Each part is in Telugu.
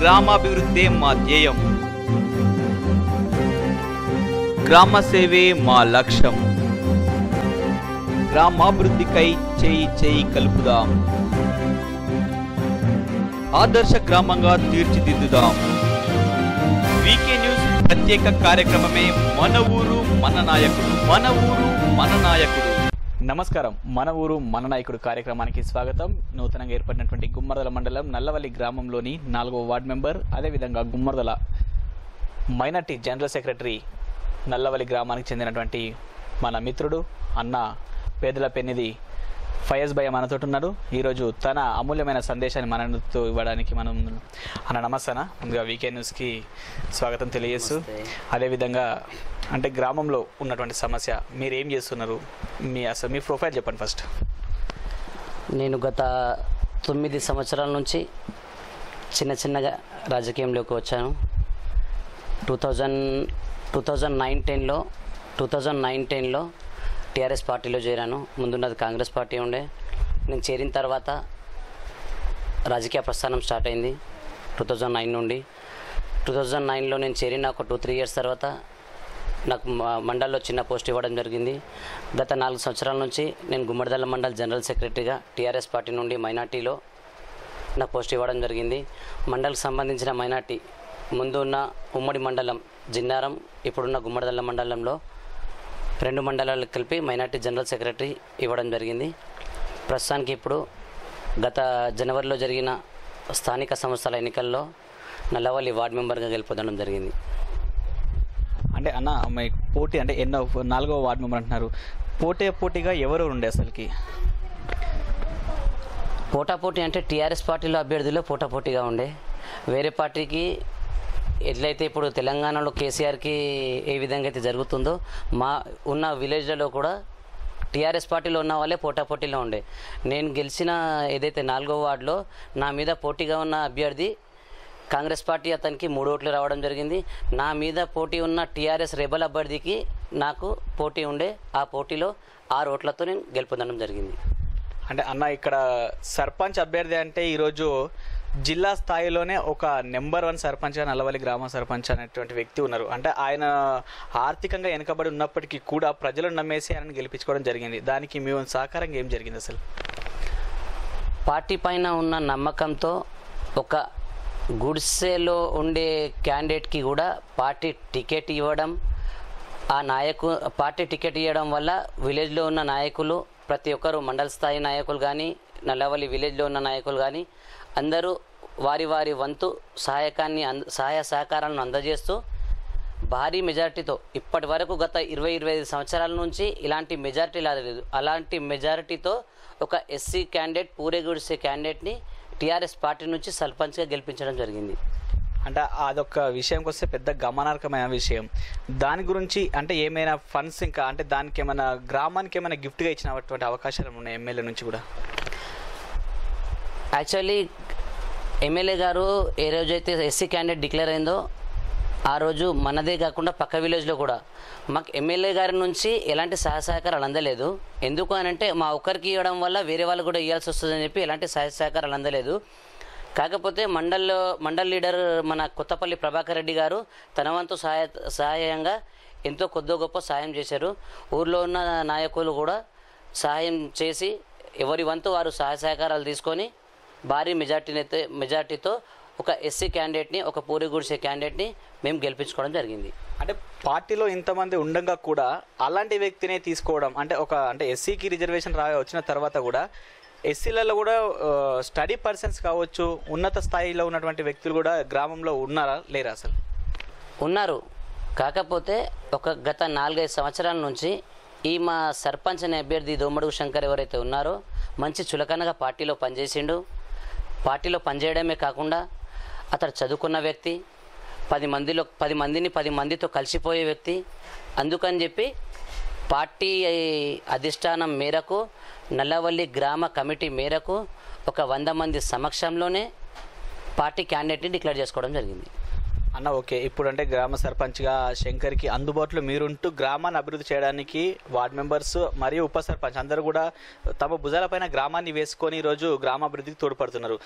గ్రామాభివృద్ధే మా ధ్యేయం. గ్రామ సేవే మా లక్ష్యం. గ్రామాభివృద్ధికై చేయి చేయి కలుపుదాం. ఆదర్శ గ్రామంగా తీర్చిదిద్దుదాం. వీకే న్యూస్ ప్రత్యేక కార్యక్రమమే మన ఊరు మన నాయకుడు మన ఊరు మన నాయకుడు. నమస్కారం. మన ఊరు మన నాయకుడు కార్యక్రమానికి స్వాగతం. నూతనంగా ఏర్పడినటువంటి గుమ్మరదల మండలం నల్లవల్లి గ్రామంలోని నాలుగవ వార్డు మెంబర్ అదేవిధంగా Gummaradala minority general secretary Nallavalli గ్రామానికి చెందినటువంటి మన మిత్రుడు అన్న పేదల పెన్నిది ఫయజ్ భయ్య మనతో ఉన్నారు ఈరోజు తన అమూల్యమైన సందేశాన్ని మనతో ఇవ్వడానికి మనం అన్న నమస్తేనా ముందుగా వీకే న్యూస్కి స్వాగతం తెలియజేస్తూ అదేవిధంగా అంటే గ్రామంలో ఉన్నటువంటి సమస్య మీరు ఏం చేస్తున్నారు? మీ అసలు మీ ప్రొఫైల్ చెప్పండి ఫస్ట్. నేను గత తొమ్మిది సంవత్సరాల నుంచి చిన్న చిన్నగా రాజకీయంలోకి వచ్చాను. Two thousand two thousand nine టెన్లో టూ థౌజండ్ నైన్ టెన్లో టీఆర్ఎస్ పార్టీలో చేరాను. ముందున్నది కాంగ్రెస్ పార్టీ ఉండే. నేను చేరిన తర్వాత రాజకీయ ప్రస్థానం స్టార్ట్ అయింది. టూ థౌజండ్ నైన్ నుండి. టూ థౌజండ్ నైన్లో నేను చేరిన ఒక టూ త్రీ ఇయర్స్ తర్వాత నాకు మండల్లో చిన్న పోస్ట్ ఇవ్వడం జరిగింది. గత నాలుగు సంవత్సరాల నుంచి నేను గుమ్మడిదల్ల మండల్ జనరల్ సెక్రటరీగా టీఆర్ఎస్ పార్టీ నుండి మైనార్టీలో నాకు పోస్ట్ ఇవ్వడం జరిగింది. మండల్కి సంబంధించిన మైనార్టీ ముందు ఉన్న ఉమ్మడి మండలం జిన్నారం ఇప్పుడున్న గుమ్మడిదల్ల మండలంలో రెండు మండలాలకు కలిపి మైనార్టీ జనరల్ సెక్రటరీ ఇవ్వడం జరిగింది. ప్రస్తుతానికి ఇప్పుడు గత జనవరిలో జరిగిన స్థానిక సంస్థల ఎన్నికల్లో నల్లవల్లి వార్డు మెంబర్గా గెలుపొందడం జరిగింది. అంటే అన్న మీ పోటీ అంటే ఎన్నో నాలుగవ వార్డు మెంబర్ అంటున్నారు. పోటీ పోటీగా ఎవరు ఉండే అసలుకి? పోటాపోటీ అంటే టీఆర్ఎస్ పార్టీలో అభ్యర్థులు పోటాపోటీగా ఉండే. వేరే పార్టీకి ఎట్లయితే ఇప్పుడు తెలంగాణలో కేసీఆర్కి ఏ విధంగా అయితే జరుగుతుందో మా ఉన్న విలేజ్లలో కూడా టీఆర్ఎస్ పార్టీలో ఉన్న వాళ్ళే పోటాపోటీలో ఉండే. నేను గెలిచిన ఏదైతే నాలుగో వార్డులో నా మీద పోటీగా ఉన్న అభ్యర్థి కాంగ్రెస్ పార్టీ అతనికి మూడు ఓట్లు రావడం జరిగింది. నా మీద పోటీ ఉన్న టీఆర్ఎస్ రెబల్ అభ్యర్థికి నాకు పోటీ ఉండే ఆ పోటీలో ఆరు ఓట్లతో నేను గెలుపొందడం జరిగింది. అంటే అన్న ఇక్కడ సర్పంచ్ అభ్యర్థి అంటే ఈరోజు జిల్లా స్థాయిలోనే ఒక నెంబర్ వన్ సర్పంచ్గా నల్లవల్లి గ్రామ సర్పంచ్ అనేటువంటి వ్యక్తి ఉన్నారు. అంటే ఆయన ఆర్థికంగా వెనుకబడి ఉన్నప్పటికీ కూడా ప్రజలను నమ్మేసి ఆయనను గెలిపించుకోవడం జరిగింది. దానికి మీ సహకారం ఏం జరిగింది అసలు? పార్టీ పైన ఉన్న నమ్మకంతో ఒక గుడిసెలో ఉండే క్యాండిడేట్కి కూడా పార్టీ టికెట్ ఇవ్వడం ఆ నాయకు పార్టీ టికెట్ ఇవ్వడం వల్ల విలేజ్లో ఉన్న నాయకులు ప్రతి ఒక్కరు మండల స్థాయి నాయకులు కానీ నల్లవల్లి విలేజ్లో ఉన్న నాయకులు కానీ అందరూ వారి వారి వంతు సహాయకాన్ని అంద సహాయ సహకారాలను అందజేస్తూ భారీ మెజారిటీతో ఇప్పటి వరకు గత ఇరవై ఇరవై ఐదు సంవత్సరాల నుంచి ఇలాంటి మెజారిటీ లేదు అలాంటి మెజారిటీతో ఒక ఎస్సీ క్యాండిడేట్ పూరేగుడిసే క్యాండిడేట్ని టీఆర్ఎస్ పార్టీ నుంచి సర్పంచ్గా గెలిపించడం జరిగింది. అంటే అదొక విషయంకి వస్తే పెద్ద గమనార్హమైన విషయం. దాని గురించి అంటే ఏమైనా ఫండ్స్ ఇంకా అంటే దానికి ఏమైనా గ్రామానికి ఏమైనా గిఫ్ట్గా ఇచ్చినటువంటి అవకాశాలు ఉన్నాయి ఎమ్మెల్యే నుంచి కూడా? యాక్చువల్లీ ఎమ్మెల్యే గారు ఏ రోజైతే ఎస్సీ క్యాండిడేట్ డిక్లేర్ అయిందో ఆ రోజు మనదే కాకుండా పక్క విలేజ్లో కూడా. మాకు ఎమ్మెల్యే గారి నుంచి ఎలాంటి సహాయ సహకారాలు అందలేదు. ఎందుకు అని అంటే మా ఒక్కరికి ఇవ్వడం వల్ల వేరే వాళ్ళు కూడా ఇవ్వాల్సి వస్తుందని చెప్పి ఎలాంటి సహాయ సహకారాలు అందలేదు. కాకపోతే మండల్లో మండల్ లీడర్ మన కొత్తపల్లి ప్రభాకర్ రెడ్డి గారు తన వంతు సహాయ సహాయంగా ఎంతో కొద్దో గొప్ప సహాయం చేశారు. ఊర్లో ఉన్న నాయకులు కూడా సహాయం చేసి ఎవరి వంతు వారు సహాయ సహకారాలు తీసుకొని భారీ మెజార్టీనైతే మెజార్టీతో ఒక ఎస్సీ క్యాండిడేట్ని ఒక పూరి గుడిసే క్యాండిడేట్ని మేము గెలిపించుకోవడం జరిగింది. అంటే పార్టీలో ఇంతమంది ఉండగా కూడా అలాంటి వ్యక్తినే తీసుకోవడం అంటే ఒక అంటే ఎస్సీకి రిజర్వేషన్ రా వచ్చిన తర్వాత కూడా ఎస్సీలలో కూడా స్టడీ పర్సన్స్ కావచ్చు ఉన్నత స్థాయిలో ఉన్నటువంటి వ్యక్తులు కూడా గ్రామంలో ఉన్నారా లేరా అసలు? ఉన్నారు. కాకపోతే ఒక గత నాలుగైదు సంవత్సరాల నుంచి ఈ మా సర్పంచ్ అనే అభ్యర్థి దోమడుగు శంకర్ ఎవరైతే ఉన్నారో మంచి చులకనగా పార్టీలో పనిచేసిండు. పార్టీలో పనిచేయడమే కాకుండా అతడు చదువుకున్న వ్యక్తి పది మందిలో పది మందిని పది మందితో కలిసిపోయే వ్యక్తి. అందుకని చెప్పి పార్టీ అధిష్టానం మేరకు నల్లవల్లి గ్రామ కమిటీ మేరకు ఒక వంద మంది సమక్షంలోనే పార్టీ క్యాండిడేట్ని డిక్లేర్ చేసుకోవడం జరిగింది. అన్న ఓకే. ఇప్పుడు అంటే గ్రామ సర్పంచ్గా శంకర్కి అందుబాటులో మీరుంటూ గ్రామాన్ని అభివృద్ధి చేయడానికి వార్డ్ మెంబర్స్ మరియు ఉప సర్పంచ్ అందరూ కూడా తమ భుజాలపైన గ్రామాన్ని వేసుకొని ఈరోజు గ్రామాభివృద్ధికి తోడ్పడుతున్నారు.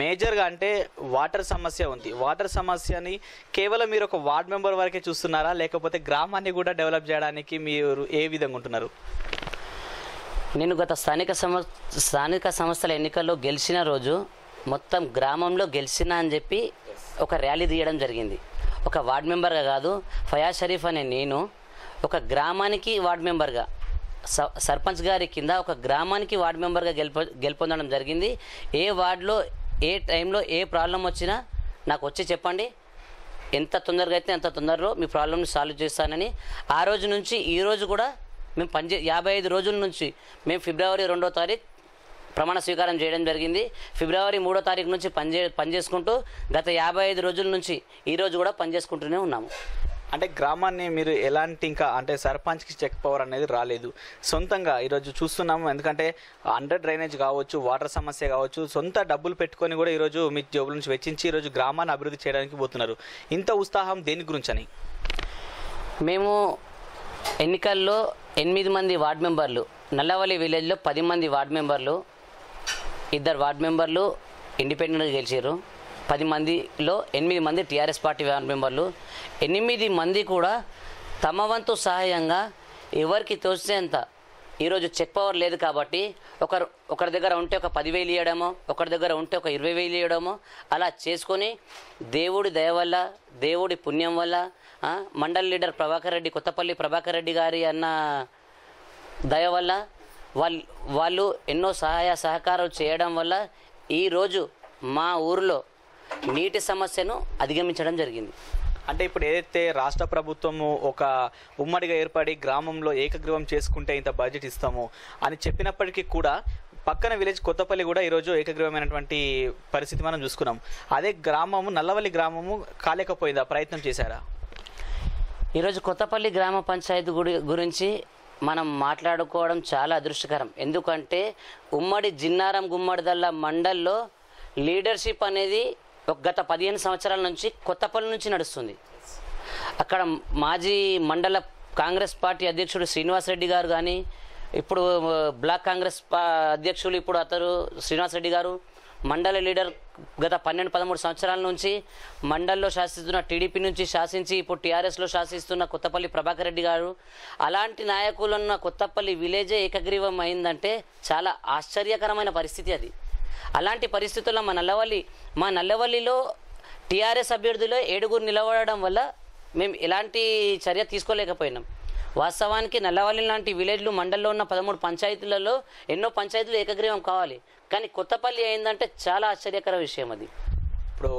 మేజర్గా అంటే వాటర్ సమస్య ఉంది. వాటర్ సమస్యని కేవలం మీరు ఒక వార్డ్ మెంబర్ వరకే చూస్తున్నారా? లేకపోతే గ్రామాన్ని కూడా డెవలప్ చేయడానికి మీరు ఏ విధంగా ఉంటున్నారు? నేను గత స్థానిక సమ స్థానిక సంస్థల ఎన్నికల్లో గెలిచిన రోజు మొత్తం గ్రామంలో గెలిచిన అని చెప్పి ఒక ర్యాలీ తీయడం జరిగింది. ఒక వార్డ్ మెంబర్గా కాదు ఫయాజ్ షరీఫ్ అనే నేను ఒక గ్రామానికి వార్డ్ మెంబర్గా స- సర్పంచ్ గారి కింద ఒక గ్రామానికి వార్డ్ మెంబర్గా గెలుపొ గెలుపొందడం జరిగింది. ఏ వార్డులో ఏ టైంలో ఏ ప్రాబ్లం వచ్చినా నాకు వచ్చి చెప్పండి. ఎంత తొందరగా అయితే అంత తొందరలో మీ ప్రాబ్లమ్ని సాల్వ్ చేస్తానని. ఆ రోజు నుంచి ఈ రోజు కూడా మేము పనిచే యాభై ఐదు రోజుల నుంచి మేము ఫిబ్రవరి రెండో తారీఖు ప్రమాణ స్వీకారం చేయడం జరిగింది. ఫిబ్రవరి మూడో తారీఖు నుంచి పనిచే పనిచేసుకుంటూ గత యాభై ఐదు రోజుల నుంచి ఈ రోజు కూడా పనిచేసుకుంటూనే ఉన్నాము. అంటే గ్రామాన్ని మీరు ఎలాంటి ఇంకా అంటే సర్పంచ్కి చెక్ పవర్ అనేది రాలేదు. సొంతంగా ఈరోజు చూస్తున్నాము. ఎందుకంటే అండర్ డ్రైనేజ్ కావచ్చు వాటర్ సమస్య కావచ్చు సొంత డబ్బులు పెట్టుకొని కూడా ఈరోజు మీ జోబుల నుంచి వెచ్చించి ఈరోజు గ్రామాన్ని అభివృద్ధి చేయడానికి పోతున్నారు. ఇంత ఉత్సాహం దేని గురించి అని మేము ఎన్నికల్లో ఎనిమిది మంది వార్డ్ మెంబర్లు నల్లవల్లి విలేజ్లో పది మంది వార్డ్ మెంబర్లు ఇద్దరు వార్డ్ మెంబర్లు ఇండిపెండెంట్గా గెలిచారు. పది మందిలో ఎనిమిది మంది టీఆర్ఎస్ పార్టీ వార్డ్ మెంబర్లు. ఎనిమిది మంది కూడా తమ వంతు సహాయంగా ఎవరికి తోచినంత ఈరోజు చెక్ పవర్ లేదు కాబట్టి ఒకరు ఒకరి దగ్గర ఉంటే ఒక పదివేలు ఇవ్వడమో ఒకరి దగ్గర ఉంటే ఒక ఇరవై వేలు ఇవ్వడమో అలా చేసుకొని దేవుడి దయ వల్ల దేవుడి పుణ్యం వల్ల మండల్ లీడర్ ప్రభాకర్ రెడ్డి కొత్తపల్లి ప్రభాకర్ రెడ్డి గారి అన్న దయ వల్ల వాళ్ళు వాళ్ళు ఎన్నో సహాయ సహకారాలు చేయడం వల్ల ఈరోజు మా ఊరిలో నీటి సమస్యను అధిగమించడం జరిగింది. అంటే ఇప్పుడు ఏదైతే రాష్ట్ర ప్రభుత్వము ఒక ఉమ్మడిగా ఏర్పడి గ్రామంలో ఏకగ్రీవం చేసుకుంటే ఇంత బడ్జెట్ ఇస్తాము అని చెప్పినప్పటికీ కూడా పక్కన విలేజ్ కొత్తపల్లి కూడా ఈరోజు ఏకగ్రీవమైనటువంటి పరిస్థితి మనం చూసుకున్నాం. అదే గ్రామము నల్లవల్లి గ్రామము కాలేకపోయిందా? ప్రయత్నం చేశారా? ఈరోజు కొత్తపల్లి గ్రామ పంచాయతీ గుడి గురించి మనం మాట్లాడుకోవడం చాలా అదృష్టకరం. ఎందుకంటే ఉమ్మడి జిన్నారం గుమ్మడిదల్ల మండల్లో లీడర్షిప్ అనేది ఒక గత పదిహేను సంవత్సరాల నుంచి కొత్తపల్లి నుంచి నడుస్తుంది. అక్కడ మాజీ మండల కాంగ్రెస్ పార్టీ అధ్యక్షుడు శ్రీనివాసరెడ్డి గారు కానీ ఇప్పుడు బ్లాక్ కాంగ్రెస్ పా- అధ్యక్షులు ఇప్పుడు అతను శ్రీనివాసరెడ్డి గారు మండల లీడర్ గత పన్నెండు పదమూడు సంవత్సరాల నుంచి మండల్లో శాసిస్తున్న టీడీపీ నుంచి శాసించి ఇప్పుడు టీఆర్ఎస్లో శాసిస్తున్న కొత్తపల్లి ప్రభాకర్ రెడ్డి గారు అలాంటి నాయకులున్న కొత్తపల్లి విలేజే ఏకగ్రీవం అయిందంటే చాలా ఆశ్చర్యకరమైన పరిస్థితి అది. అలాంటి పరిస్థితుల్లో మా నల్లవల్లి మా నల్లవల్లిలో టీఆర్ఎస్ అభ్యర్థిలో ఏడుగురు నిలబడడం వల్ల మేము ఎలాంటి చర్య తీసుకోలేకపోయినాం. వాస్తవానికి నల్లవల్లి లాంటి విలేజ్లు మండల్లో ఉన్న పదమూడు పంచాయతీలలో ఎన్నో పంచాయతీలు ఏకగ్రీవం కావాలి. కానీ కొత్తపల్లి అయిందంటే చాలా ఆశ్చర్యకర విషయం అది. ఇప్పుడు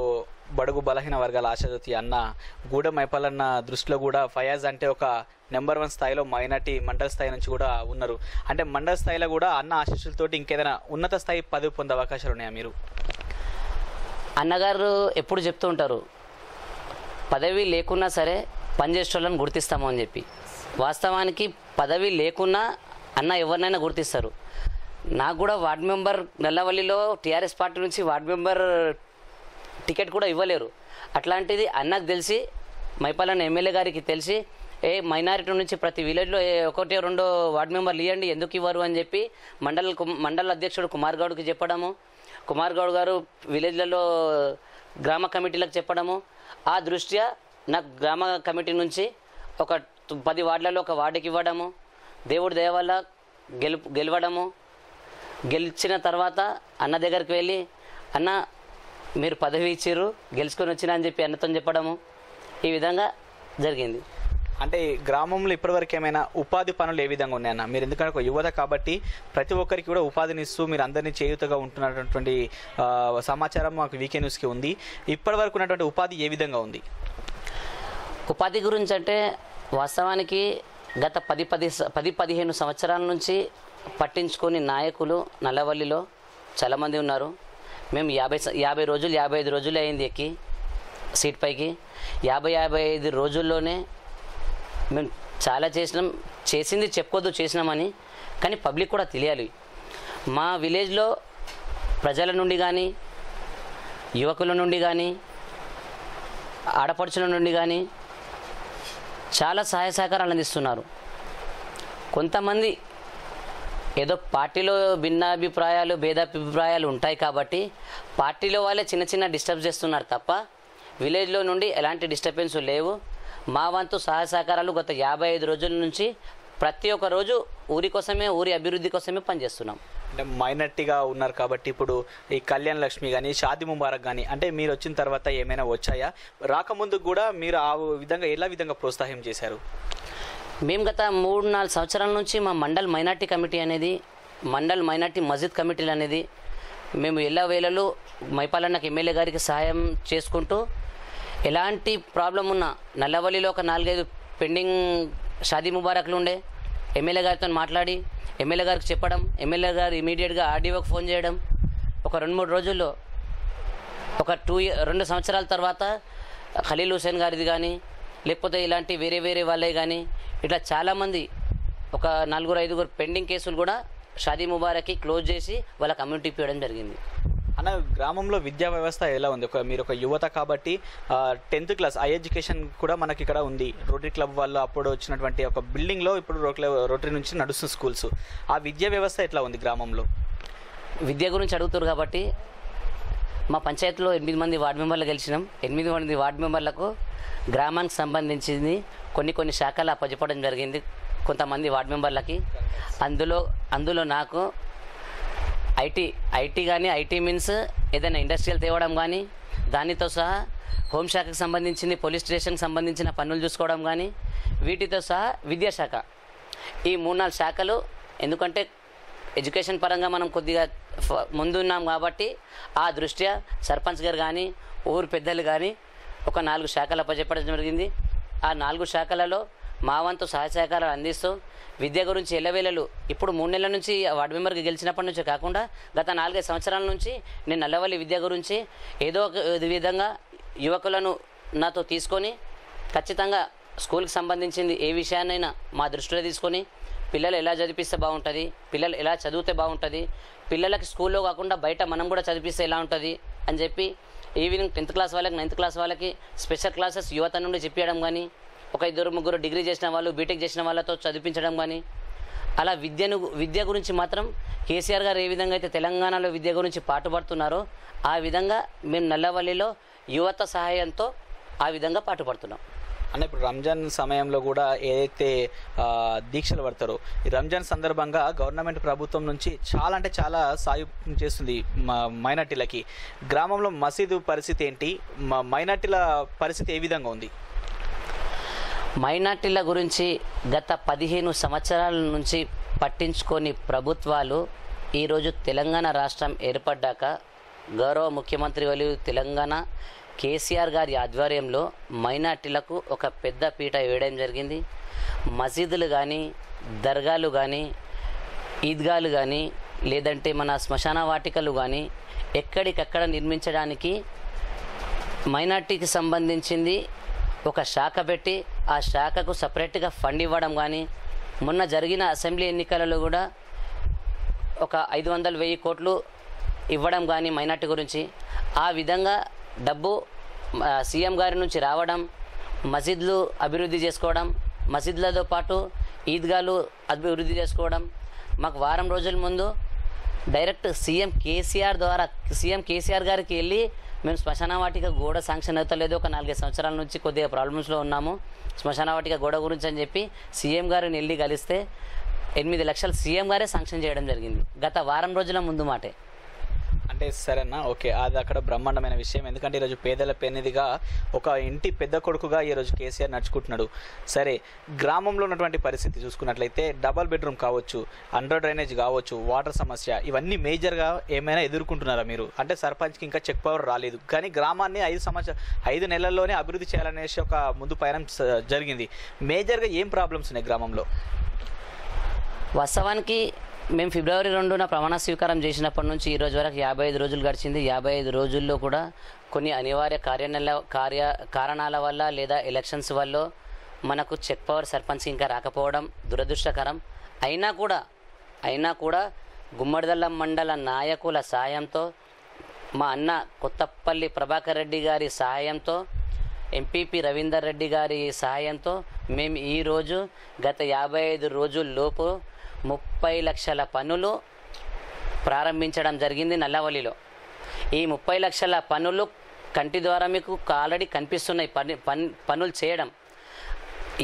బడుగు బలహీన వర్గాల ఆశాజ్యోతి అన్న గూడెం మైపాలన్న దృష్టిలో కూడా ఫయాజ్ అంటే ఒక నెంబర్ వన్ స్థాయిలో మైనార్టీ మండల స్థాయి నుంచి కూడా ఉన్నారు. అంటే మండల స్థాయిలో కూడా అన్న ఆశీస్సులతోటి ఇంకేదైనా ఉన్నత స్థాయి పదవి పొందే అవకాశాలు ఉన్నాయా మీరు? అన్నగారు ఎప్పుడు చెప్తూ ఉంటారు పదవి లేకున్నా సరే పనిచేసేటోళ్ళని గుర్తిస్తాము అని చెప్పి. వాస్తవానికి పదవి లేకున్నా అన్న ఎవరినైనా గుర్తిస్తారు. నాకు కూడా వార్డ్ మెంబర్ నల్లవల్లిలో టీఆర్ఎస్ పార్టీ నుంచి వార్డ్ మెంబర్ టికెట్ కూడా ఇవ్వలేరు. అట్లాంటిది అన్నకు తెలిసి మైపాలన్న ఎమ్మెల్యే గారికి తెలిసి ఏ మైనారిటీ నుంచి ప్రతి విలేజ్లో ఏ ఒకటి రెండో వార్డ్ మెంబర్లు ఇవ్వండి ఎందుకు ఇవ్వరు అని చెప్పి మండల మండల అధ్యక్షుడు కుమార్ గౌడ్కి చెప్పడము కుమార్ గౌడ్ గారు విలేజ్లలో గ్రామ కమిటీలకు చెప్పడము. ఆ దృష్ట్యా నాకు గ్రామ కమిటీ నుంచి ఒక పది వార్డులలో ఒక వార్డుకి ఇవ్వడము దేవుడి దయవల్ల గెలు గెలవడము గెలిచిన తర్వాత అన్న దగ్గరికి వెళ్ళి అన్న మీరు పదవి ఇచ్చిర్రు గెలుచుకొని వచ్చినా అని చెప్పి అన్నతో చెప్పడము ఈ విధంగా జరిగింది. అంటే గ్రామంలో ఇప్పటివరకు ఏమైనా ఉపాధి పనులు ఏ విధంగా ఉన్నాయన్న మీరు ఎందుకంటే ఒక యువత కాబట్టి ప్రతి ఒక్కరికి కూడా ఉపాధిని ఇస్తూ మీరు అందరినీ చేయుతగా ఉంటున్నటువంటి సమాచారం మాకు వీకే న్యూస్కి ఉంది. ఇప్పటివరకు ఉన్నటువంటి ఉపాధి ఏ విధంగా ఉంది? ఉపాధి గురించి అంటే వాస్తవానికి గత పది పది పది పదిహేను సంవత్సరాల నుంచి పట్టించుకొని నాయకులు నల్లవల్లిలో చాలామంది ఉన్నారు. మేము యాభై యాభై రోజులు యాభై ఐదు రోజులు అయింది ఎక్కి సీట్ పైకి. యాభై యాభై ఐదు రోజుల్లోనే మేము చాలా చేసినాం. చేసింది చెప్పుకోద్దు చేసినామని కానీ పబ్లిక్ కూడా తెలియాలి. మా విలేజ్లో ప్రజల నుండి కానీ యువకుల నుండి కానీ ఆడపడుచుల నుండి కానీ చాలా సహాయ సహకారాలు అందిస్తున్నారు. కొంతమంది ఏదో పార్టీలో భిన్నాభిప్రాయాలు భేదాభిప్రాయాలు ఉంటాయి కాబట్టి పార్టీలో వాళ్ళే చిన్న చిన్న డిస్టర్బ్ చేస్తున్నారు తప్ప విలేజ్లో నుండి ఎలాంటి డిస్టర్బెన్స్ లేవు. మా వంతు సహాయ సహకారాలు గత యాభై ఐదు రోజుల నుంచి ప్రతి ఒక్క రోజు ఊరి కోసమే ఊరి అభివృద్ధి కోసమే పనిచేస్తున్నాం. అంటే మైనార్టీగా ఉన్నారు కాబట్టి ఇప్పుడు ఈ కళ్యాణ్ లక్ష్మి కానీ షాది ముబారక్ కానీ అంటే మీరు వచ్చిన తర్వాత ఏమైనా వచ్చాయా? రాకముందు కూడా మీరు ఆ విధంగా ఎలా విధంగా ప్రోత్సాహం చేశారు? మేము గత మూడు నాలుగు సంవత్సరాల నుంచి మా మండల్ మైనార్టీ కమిటీ అనేది మండల్ మైనార్టీ మస్జిద్ కమిటీలు అనేది మేము ఎలా వేళలో మైపాలన్నకు ఎమ్మెల్యే గారికి సహాయం చేసుకుంటూ ఎలాంటి ప్రాబ్లం ఉన్నా నల్లవల్లిలో ఒక నాలుగైదు పెండింగ్ షాదీ ముబారక్లు ఉండే ఎమ్మెల్యే గారితో మాట్లాడి ఎమ్మెల్యే గారికి చెప్పడం ఎమ్మెల్యే గారు ఇమీడియట్గా ఆర్డీఓకి ఫోన్ చేయడం ఒక రెండు మూడు రోజుల్లో ఒక టూ ఇయర్ రెండు సంవత్సరాల తర్వాత ఖలీల్ హుసేన్ గారిది కానీ లేకపోతే ఇలాంటి వేరే వేరే వాళ్ళే కానీ ఇట్లా చాలామంది ఒక నలుగురు ఐదుగురు పెండింగ్ కేసులు కూడా షాదీ ముబారక్కి క్లోజ్ చేసి వాళ్ళ కమ్యూనిటీ ఇవ్వడం జరిగింది. అన్న గ్రామంలో విద్యా వ్యవస్థ ఎలా ఉంది? ఒక మీరు ఒక యువత కాబట్టి టెన్త్ క్లాస్ హై ఎడ్యుకేషన్ కూడా మనకి ఇక్కడ ఉంది. రోటరీ క్లబ్ వాళ్ళు అప్పుడు వచ్చినటువంటి ఒక బిల్డింగ్లో ఇప్పుడు రోటరీ రోటరీ నుంచి నడుస్తున్న స్కూల్స్. ఆ విద్యా వ్యవస్థ ఎట్లా ఉంది గ్రామంలో? విద్య గురించి అడుగుతారు కాబట్టి మా పంచాయతీలో ఎనిమిది మంది వార్డు మెంబర్లు గెలిచినాం. ఎనిమిది మంది వార్డు మెంబర్లకు గ్రామానికి సంబంధించింది కొన్ని కొన్ని శాఖలు అప్పచెప్పడం జరిగింది. కొంతమంది వార్డు మెంబర్లకి. అందులో అందులో నాకు ఐటీ ఐటీ కానీ ఐటీ మీన్స్ ఏదైనా ఇండస్ట్రియల్ తేవడం కానీ దానితో సహా హోంశాఖకు సంబంధించింది పోలీస్ స్టేషన్కి సంబంధించిన పనులు చూసుకోవడం కానీ వీటితో సహా విద్యాశాఖ. ఈ మూడు నాలుగు శాఖలు ఎందుకంటే ఎడ్యుకేషన్ పరంగా మనం కొద్దిగా ముందున్నాం కాబట్టి ఆ దృష్ట్యా సర్పంచ్ గారు కానీ ఊరు పెద్దలు కానీ ఒక నాలుగు శాఖలు అప్పచెప్పడం జరిగింది. ఆ నాలుగు శాఖలలో మా వంతు సహాయ సహకారాలు అందిస్తూ విద్య గురించి ఎల్లవేళలు ఇప్పుడు మూడు నెలల నుంచి వార్డు మెంబర్కి గెలిచినప్పటి నుంచి కాకుండా గత నాలుగైదు సంవత్సరాల నుంచి నేను నల్లవల్లి విద్య గురించి ఏదో ఒక విధంగా యువకులను నాతో తీసుకొని ఖచ్చితంగా స్కూల్కి సంబంధించింది ఏ విషయాన్నైనా మా దృష్టిలో తీసుకొని పిల్లలు ఎలా చదివిస్తే బాగుంటుంది? పిల్లలు ఎలా చదివితే బాగుంటుంది? పిల్లలకి స్కూల్లో కాకుండా బయట మనం కూడా చదివిస్తే ఎలా ఉంటుంది? అని చెప్పి ఈవినింగ్ టెన్త్ క్లాస్ వాళ్ళకి నైన్త్ క్లాస్ వాళ్ళకి స్పెషల్ క్లాసెస్ యువత నుండి చెప్పడం కానీ ఒక ఇద్దరు ముగ్గురు డిగ్రీ చేసిన వాళ్ళు బీటెక్ చేసిన వాళ్ళతో చదివించడం కానీ అలా విద్యను విద్య గురించి మాత్రం కేసీఆర్ గారు ఏ విధంగా అయితే తెలంగాణలో విద్య గురించి పాటుపడుతున్నారో ఆ విధంగా మేము నల్లవల్లిలో యువత సహాయంతో ఆ విధంగా పాటుపడుతున్నాం అన్న ఇప్పుడు రంజాన్ సమయంలో కూడా ఏదైతే దీక్షలు పడతారో ఈ రంజాన్ సందర్భంగా గవర్నమెంట్ ప్రభుత్వం నుంచి చాలా అంటే చాలా సాయం చేస్తుంది మా మైనార్టీలకి. గ్రామంలో మసీదు పరిస్థితి ఏంటి? మైనార్టీల పరిస్థితి ఏ విధంగా ఉంది? మైనార్టీల గురించి గత పదిహేను సంవత్సరాల నుంచి పట్టించుకొని ప్రభుత్వాలు ఈరోజు తెలంగాణ రాష్ట్రం ఏర్పడ్డాక గౌరవ ముఖ్యమంత్రి వలి తెలంగాణ కేసీఆర్ గారి ఆధ్వర్యంలో మైనార్టీలకు ఒక పెద్ద పీట వేయడం జరిగింది. మసీదులు కానీ దర్గాలు కానీ ఈద్గాలు కానీ లేదంటే మన శ్మశాన వాటికలు కానీ ఎక్కడికక్కడ నిర్మించడానికి మైనార్టీకి సంబంధించింది ఒక శాఖ పెట్టి ఆ శాఖకు సపరేట్గా ఫండ్ ఇవ్వడం కానీ మొన్న జరిగిన అసెంబ్లీ ఎన్నికలలో కూడా ఒక ఐదు వందల వెయ్యి కోట్లు ఇవ్వడం కానీ మైనార్టీ గురించి. ఆ విధంగా డబ్బు సీఎం గారి నుంచి రావడం మసీద్లు అభివృద్ధి చేసుకోవడం మసీద్లతో పాటు ఈద్గాలు అభివృద్ధి చేసుకోవడం. మాకు వారం రోజుల ముందు డైరెక్ట్ సీఎం కేసీఆర్ ద్వారా సీఎం కేసీఆర్ గారికి వెళ్ళి మేము శ్మశాన వాటిక గోడ శాంక్షన్ అవుతలేదు. ఒక నాలుగైదు సంవత్సరాల నుంచి కొద్దిగా ప్రాబ్లమ్స్లో ఉన్నాము. శ్మశాన వాటిక గోడ గురించి అని చెప్పి సీఎం గారిని వెళ్ళి కలిస్తే ఎనిమిది లక్షలు సీఎం గారే శాంక్షన్ చేయడం జరిగింది. గత వారం రోజుల ముందు మాటే. అంటే సరేనా? ఓకే అది అక్కడ బ్రహ్మాండమైన విషయం. ఎందుకంటే ఈరోజు పేదల పెన్నిదిగా ఒక ఇంటి పెద్ద కొడుకుగా ఈరోజు కేసీఆర్ నడుచుకుంటున్నాడు. సరే గ్రామంలో ఉన్నటువంటి పరిస్థితి చూసుకున్నట్లయితే డబల్ బెడ్రూమ్ కావచ్చు అండర్ డ్రైనేజ్ కావచ్చు వాటర్ సమస్య ఇవన్నీ మేజర్గా ఏమైనా ఎదుర్కొంటున్నారా మీరు? అంటే సర్పంచ్కి ఇంకా చెక్ పవర్ రాలేదు. కానీ గ్రామాన్ని ఐదు సంవత్సరం ఐదు నెలల్లోనే అభివృద్ధి చేయాలనేసి ఒక ముందు పయనం జరిగింది. మేజర్గా ఏం ప్రాబ్లమ్స్ ఉన్నాయి గ్రామంలో? వాస్తవానికి మేము ఫిబ్రవరి రెండున ప్రమాణ స్వీకారం చేసినప్పటి నుంచి ఈ రోజు వరకు యాభై ఐదు రోజులు గడిచింది. యాభై ఐదు రోజుల్లో కూడా కొన్ని అనివార్య కార్యాల కార్య కారణాల వల్ల లేదా ఎలక్షన్స్ వల్ల మనకు చెక్ పవర్ సర్పంచ్ ఇంకా రాకపోవడం దురదృష్టకరం. అయినా కూడా అయినా కూడా గుమ్మడిదల్ల మండల నాయకుల సాయంతో మా అన్న కొత్తపల్లి ప్రభాకర్ రెడ్డి గారి సహాయంతో ఎంపీపీ రవీందర్ రెడ్డి గారి సహాయంతో మేము ఈరోజు గత యాభై ఐదు రోజుల్లోపు ముప్పై లక్షల పనులు ప్రారంభించడం జరిగింది నల్లవల్లిలో. ఈ ముప్పై లక్షల పనులు కంటి ద్వారా మీకు ఆల్రెడీ కనిపిస్తున్నాయి. పని పన్ పనులు చేయడం.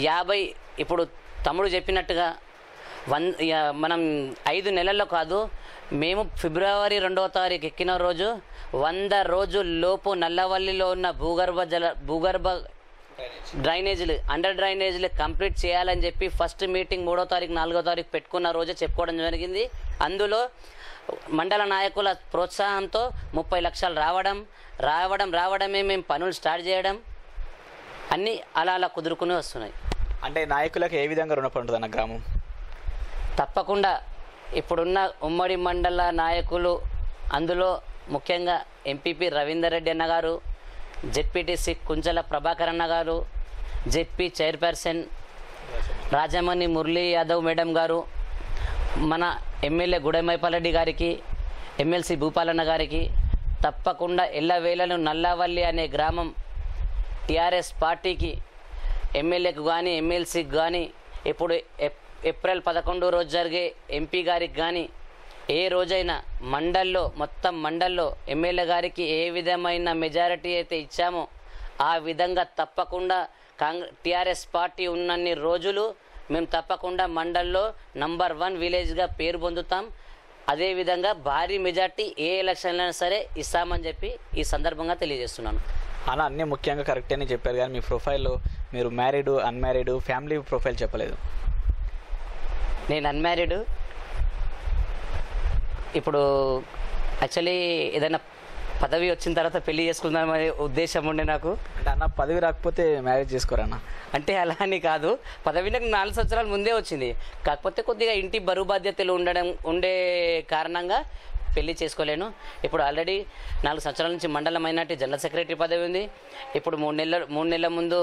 యాభై ఇప్పుడు తమ్ముడు చెప్పినట్టుగా వన్ మనం ఐదు నెలల్లో కాదు మేము ఫిబ్రవరి రెండవ తారీఖు ఎక్కిన రోజు వంద రోజుల్లోపు నల్లవల్లిలో ఉన్న భూగర్భ జల భూగర్భ డ్రైనేజీలు అండర్ డ్రైనేజీలు కంప్లీట్ చేయాలని చెప్పి ఫస్ట్ మీటింగ్ మూడో తారీఖు నాలుగో తారీఖు పెట్టుకున్న రోజే చెప్పుకోవడం జరిగింది. అందులో మండల నాయకుల ప్రోత్సాహంతో ముప్పై లక్షలు రావడం రావడం రావడమే మేము పనులు స్టార్ట్ చేయడం అన్నీ అలా అలా కుదురుకుని వస్తున్నాయి. అంటే నాయకులకు ఏ విధంగా రుణపడి ఉంటుంది అన్న గ్రామం? తప్పకుండా ఇప్పుడున్న ఉమ్మడి మండల నాయకులు అందులో ముఖ్యంగా ఎంపీపీ రవీందర్ రెడ్డి అన్న గారు జెడ్పీటీసీ కుంచల ప్రభాకర్ అన్న గారు ZP chairperson Rajamani Murali Yadav madam గారు మన ఎమ్మెల్యే గుడమైపాలరెడ్డి గారికి ఎమ్మెల్సీ భూపాలన్న గారికి తప్పకుండా ఎల్లవేళను నల్లావల్లి అనే గ్రామం టీఆర్ఎస్ పార్టీకి ఎమ్మెల్యేకు కానీ ఎమ్మెల్సీకి కానీ ఇప్పుడు ఎప్- ఏప్రిల్ పదకొండు రోజు జరిగే ఎంపీ గారికి కానీ ఏ రోజైనా మండల్లో మొత్తం మండల్లో ఎమ్మెల్యే గారికి ఏ విధమైన మెజారిటీ అయితే ఇచ్చామో ఆ విధంగా తప్పకుండా కాంగ్రెస్ టీఆర్ఎస్ పార్టీ ఉన్నన్ని రోజులు మేము తప్పకుండా మండల్లో నంబర్ వన్ విలేజ్గా పేరు పొందుతాం. అదేవిధంగా భారీ మెజార్టీ ఏ ఎలక్షన్లైనా సరే ఇస్తామని చెప్పి ఈ సందర్భంగా తెలియజేస్తున్నాను. అన్న అన్నీ ముఖ్యంగా కరెక్ట్ అని చెప్పారు కానీ మీ ప్రొఫైల్లో మీరు మ్యారీడ్ అన్మ్యారీడ్ ఫ్యామిలీ ప్రొఫైల్ చెప్పలేదు. నేను అన్మ్యారీడ్ ఇప్పుడు యాక్చువల్లీ ఏదైనా పదవి వచ్చిన తర్వాత పెళ్ళి చేసుకుందామనే ఉద్దేశం ఉండే నాకు. అంటే అన్న పదవి రాకపోతే మ్యారేజ్ చేసుకోరన్న అంటే అలా అని కాదు. పదవి నాకు నాలుగు సంవత్సరాల ముందే వచ్చింది. కాకపోతే కొద్దిగా ఇంటి బరువు బాధ్యతలు ఉండడం ఉండే కారణంగా పెళ్ళి చేసుకోలేను. ఇప్పుడు ఆల్రెడీ నాలుగు సంవత్సరాల నుంచి మండల మైనార్టీ జనరల్ సెక్రటరీ పదవి ఉంది. ఇప్పుడు మూడు నెలల మూడు నెలల ముందు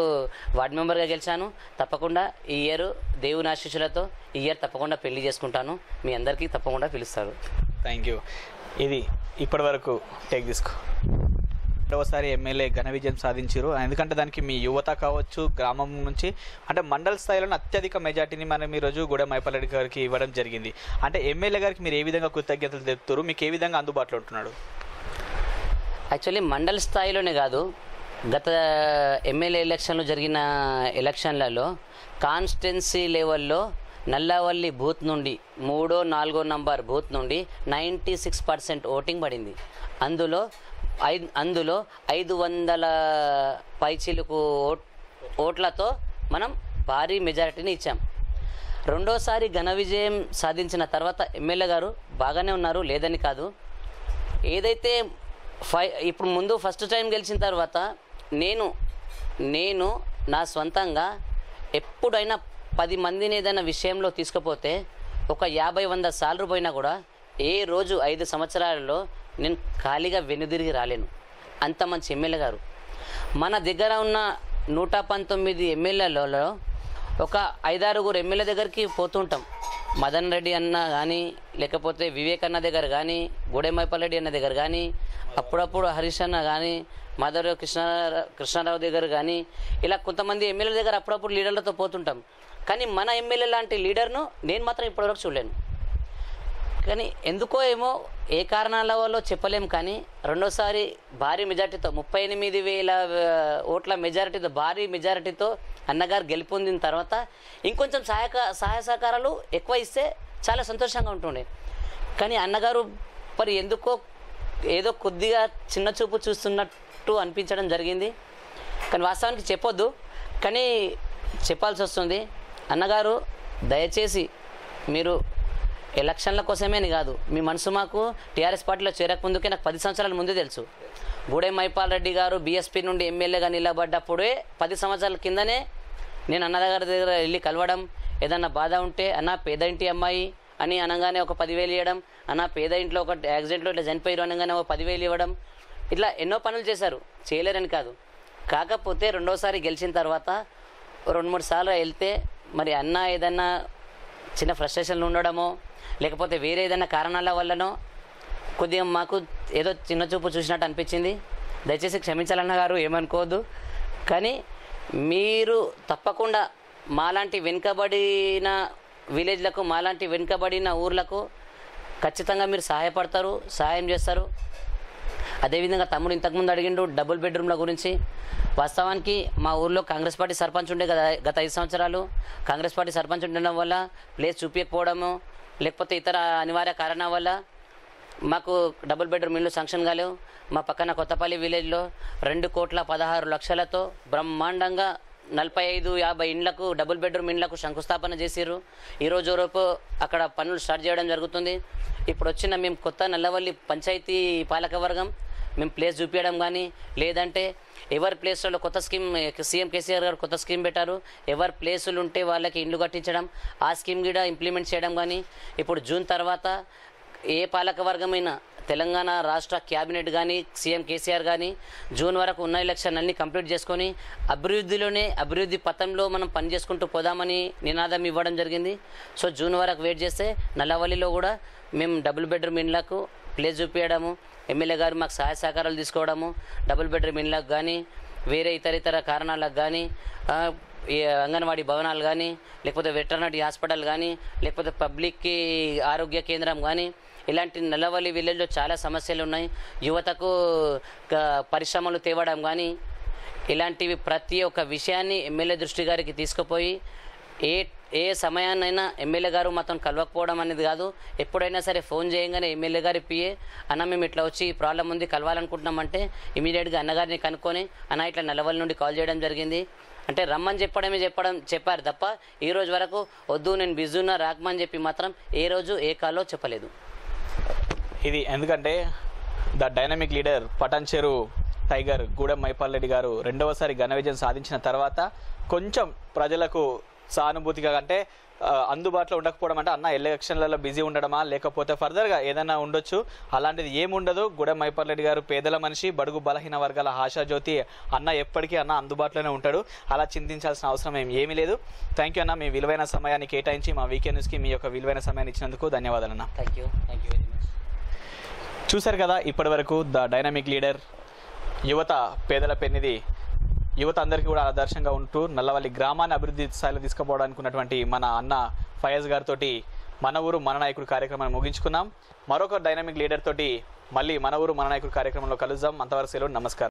వార్డు మెంబర్గా గెలిచాను. తప్పకుండా ఈ ఇయర్ దేవుని ఆశీస్సులతో ఈ ఇయర్ తప్పకుండా పెళ్ళి చేసుకుంటాను. మీ అందరికీ తప్పకుండా పిలుస్తారు. Thank you. ఇది ఇప్పటి వరకు టేక్ తీసుకో రెండవసారి ఎమ్మెల్యే ఘన విజయం సాధించారు. ఎందుకంటే దానికి మీ యువత కావచ్చు గ్రామం నుంచి అంటే మండల స్థాయిలోనే అత్యధిక మెజార్టీని మనం ఈరోజు గూడెం మైపాలరెడ్డి గారికి ఇవ్వడం జరిగింది. అంటే ఎమ్మెల్యే గారికి మీరు ఏ విధంగా కృతజ్ఞతలు తెలుపుతారు? మీకు ఏ విధంగా అందుబాటులో ఉంటున్నాడు? యాక్చువల్లీ మండల స్థాయిలోనే కాదు. గత ఎమ్మెల్యే ఎలక్షన్లు జరిగిన ఎలక్షన్లలో కాన్స్టిట్యున్సీ లెవెల్లో నల్లవల్లి బూత్ నుండి మూడో నాలుగో నంబర్ బూత్ నుండి నైంటీ సిక్స్ పర్సెంట్ ఓటింగ్ పడింది. అందులో ఐదు అందులో ఐదు వందల పైచిలుకు ఓట్ ఓట్లతో మనం భారీ మెజారిటీని ఇచ్చాం. రెండోసారి ఘన విజయం సాధించిన తర్వాత ఎమ్మెల్యే గారు బాగానే ఉన్నారు లేదని కాదు. ఏదైతే ఫై ఇప్పుడు ముందు ఫస్ట్ టైం గెలిచిన తర్వాత నేను నేను నా సొంతంగా ఎప్పుడైనా పది మందిని ఏదైనా విషయంలో తీసుకుపోతే ఒక యాభై వంద సార్లు పోయినా కూడా ఏ రోజు ఐదు సంవత్సరాలలో నేను ఖాళీగా వెనుదిరిగి రాలేను. అంత మంచి ఎమ్మెల్యే గారు. మన దగ్గర ఉన్న నూట పంతొమ్మిది ఎమ్మెల్యేలలో ఒక ఐదారుగురు ఎమ్మెల్యే దగ్గరికి పోతుంటాం మదన్ రెడ్డి అన్న కానీ లేకపోతే వివేక్ అన్న దగ్గర కానీ గూడెమైపల్లెడ్డి అన్న దగ్గర కానీ అప్పుడప్పుడు హరీష్ అన్న కానీ మదర్ కృష్ణ కృష్ణారావు దగ్గర కానీ ఇలా కొంతమంది ఎమ్మెల్యేల దగ్గర అప్పుడప్పుడు లీడర్లతో పోతుంటాం. కానీ మన ఎమ్మెల్యే లాంటి లీడర్ను నేను మాత్రం ఇప్పటివరకు చూడలేను. కానీ ఎందుకో ఏమో ఏ కారణాల వల్ల చెప్పలేం కానీ రెండోసారి భారీ మెజార్టీతో ముప్పై ఎనిమిది వేల ఓట్ల మెజారిటీతో భారీ మెజారిటీతో అన్నగారు గెలుపొందిన తర్వాత ఇంకొంచెం సహాయక సహాయ సహకారాలు ఎక్కువ ఇస్తే చాలా సంతోషంగా ఉంటుండే. కానీ అన్నగారు మరి ఎందుకో ఏదో కొద్దిగా చిన్న చూపు చూస్తున్నట్టు అనిపించడం జరిగింది. కానీ వాస్తవానికి చెప్పొద్దు. కానీ చెప్పాల్సి వస్తుంది. అన్నగారు దయచేసి మీరు ఎలక్షన్ల కోసమేని కాదు. మీ మనసు మాకు టీఆర్ఎస్ పార్టీలో చేరకముందుకే నాకు పది సంవత్సరాల ముందే తెలుసు. బూడే మైపాల్ రెడ్డి గారు బీఎస్పీ నుండి ఎమ్మెల్యేగా నిలబడ్డప్పుడే పది సంవత్సరాల కిందనే నేను అన్నగారి దగ్గర వెళ్ళి కలవడం ఏదన్నా బాధ ఉంటే అన్న పేద ఇంటి అమ్మాయి అని అనగానే ఒక పదివేలు ఇవ్వడం అన్న పేద ఇంట్లో ఒక యాక్సిడెంట్లో ఇట్లా చనిపోయారు అనగానే ఒక పదివేలు ఇవ్వడం. ఇట్లా ఎన్నో పనులు చేశారు. చేయలేరని కాదు. కాకపోతే రెండోసారి గెలిచిన తర్వాత రెండు మూడు సార్లు వెళ్తే మరి అన్న ఏదన్నా చిన్న ఫ్రస్ట్రేషన్లు ఉండడమో లేకపోతే వేరే ఏదైనా కారణాల వల్లనో కొద్దిగా మాకు ఏదో చిన్న చూపు చూసినట్టు అనిపించింది. దయచేసి క్షమించాలన్న గారు ఏమనుకోవద్దు. కానీ మీరు తప్పకుండా మాలాంటి వెనుకబడిన విలేజ్లకు మాలాంటి వెనుకబడిన ఊర్లకు ఖచ్చితంగా మీరు సహాయపడతారు సహాయం చేస్తారు. అదేవిధంగా తమ్ముడు ఇంతకుముందు అడిగిండు డబుల్ బెడ్రూమ్ల గురించి. వాస్తవానికి మా ఊర్లో కాంగ్రెస్ పార్టీ సర్పంచ్ ఉండే గత ఐదు సంవత్సరాలు. కాంగ్రెస్ పార్టీ సర్పంచ్ ఉండడం వల్ల ప్లేస్ చూపించకపోవడము లేకపోతే ఇతర అనివార్య కారణాల వల్ల మాకు డబుల్ బెడ్రూమ్ ఇల్లు శాంక్షన్ కాలేవు. మా పక్కన కొత్తపల్లి విలేజ్లో రెండు కోట్ల పదహారు లక్షలతో బ్రహ్మాండంగా నలభై ఐదు యాభై ఇండ్లకు డబుల్ బెడ్రూమ్ ఇండ్లకు శంకుస్థాపన చేసిర్రు. ఈరోజు వరకు అక్కడ పనులు స్టార్ట్ చేయడం జరుగుతుంది. ఇప్పుడు వచ్చిన మేము కొత్త నల్లవల్లి పంచాయతీ పాలకవర్గం మేము ప్లేస్ చూపించడం కానీ లేదంటే ఎవరి ప్లేస్లలో కొత్త స్కీమ్ సీఎం కేసీఆర్ గారు కొత్త స్కీమ్ పెట్టారు ఎవరి ప్లేసులు ఉంటే వాళ్ళకి ఇండ్లు కట్టించడం ఆ స్కీమ్ కూడా ఇంప్లిమెంట్ చేయడం కానీ ఇప్పుడు జూన్ తర్వాత ఏ పాలకవర్గమైన తెలంగాణ రాష్ట్ర క్యాబినెట్ కానీ సీఎం కేసీఆర్ కానీ జూన్ వరకు ఉన్న ఎలక్షన్ అన్ని కంప్లీట్ చేసుకొని అభివృద్ధిలోనే అభివృద్ధి పథంలో మనం పని చేసుకుంటూ పోదామని నినాదం ఇవ్వడం జరిగింది. సో జూన్ వరకు వెయిట్ చేస్తే నల్లవల్లిలో కూడా మేము డబుల్ బెడ్రూమ్ ఇండ్లకు ప్లేస్ చూపించడము ఎమ్మెల్యే గారు మాకు సహాయ సహకారాలు తీసుకోవడము డబుల్ బెడ్రూమ్ ఇళ్ళకు కానీ వేరే ఇతర ఇతర కారణాలకు కానీ ఈ అంగన్వాడీ భవనాలు కానీ లేకపోతే వెటర్నరీ హాస్పిటల్ కానీ లేకపోతే పబ్లిక్కి ఆరోగ్య కేంద్రం కానీ ఇలాంటి నల్లవల్లి విలేజ్లో చాలా సమస్యలు ఉన్నాయి. యువతకు పరిశ్రమలు తేవడం కానీ ఇలాంటివి ప్రతి ఒక్క విషయాన్ని ఎమ్మెల్యే దృష్టి గారికి తీసుకుపోయి ఏ ఏ సమయాన్నైనా ఎమ్మెల్యే గారు మాత్రం కలవకపోవడం అనేది కాదు. ఎప్పుడైనా సరే ఫోన్ చేయగానే ఎమ్మెల్యే గారి పిఏ అన్న మేము ఇట్లా వచ్చి ఈ ప్రాబ్లం ఉంది కలవాలనుకుంటున్నామంటే ఇమీడియట్గా అన్నగారిని కనుక్కొని అన్న ఇట్లా నల్లవల్లి నుండి కాల్ చేయడం జరిగింది. అంటే రమ్మని చెప్పడమే చెప్పడం చెప్పారు తప్ప ఈ రోజు వరకు వద్దు నేను బిజీ ఉన్నా రాకమని చెప్పి మాత్రం ఏ రోజు ఏ కాల్లో చెప్పలేదు. ఇది ఎందుకంటే the dynamic leader Patancheru tiger Gudem Mahipal Reddy గారు రెండవసారి ఘన విజయం సాధించిన తర్వాత కొంచెం ప్రజలకు సానుభూతిగా అంటే అందుబాటులో ఉండకపోవడం అంటే అన్న ఎలక్షన్లలో బిజీ ఉండడమా? లేకపోతే ఫర్దర్గా ఏదైనా ఉండొచ్చు. అలాంటిది ఏముండదు. గూడెం మైపాల్ రెడ్డి గారు పేదల మనిషి బడుగు బలహీన వర్గాల ఆశాజ్యోతి అన్న ఎప్పటికీ అన్న అందుబాటులోనే ఉంటాడు. అలా చింతించాల్సిన అవసరం ఏం ఏమీ లేదు. థ్యాంక్ యూ అన్న. మీ విలువైన సమయాన్ని కేటాయించి మా వీకెండ్ న్యూస్కి మీ యొక్క విలువైన సమయాన్ని ఇచ్చినందుకు ధన్యవాదాలు అన్న. Thank you thank you very much. చూశారు కదా ఇప్పటి వరకు ద డైనమిక్ లీడర్ యువత పేదల పెన్నిది యువత అందరికీ కూడా ఆదర్శంగా ఉంటూ నల్లవల్లి గ్రామాన్ని అభివృద్ధి స్థాయిలో తీసుకుపోవడానికి ఉన్నటువంటి మన అన్న ఫయాజ్ గారితో మన ఊరు మన నాయకుడు కార్యక్రమాన్ని ముగించుకున్నాం మరొక డైనమిక్ లీడర్ తోటి మళ్ళీ మన ఊరు మన నాయకుడు కార్యక్రమంలో కలుద్దాం. అంతవరకు సెలవు నమస్కారం.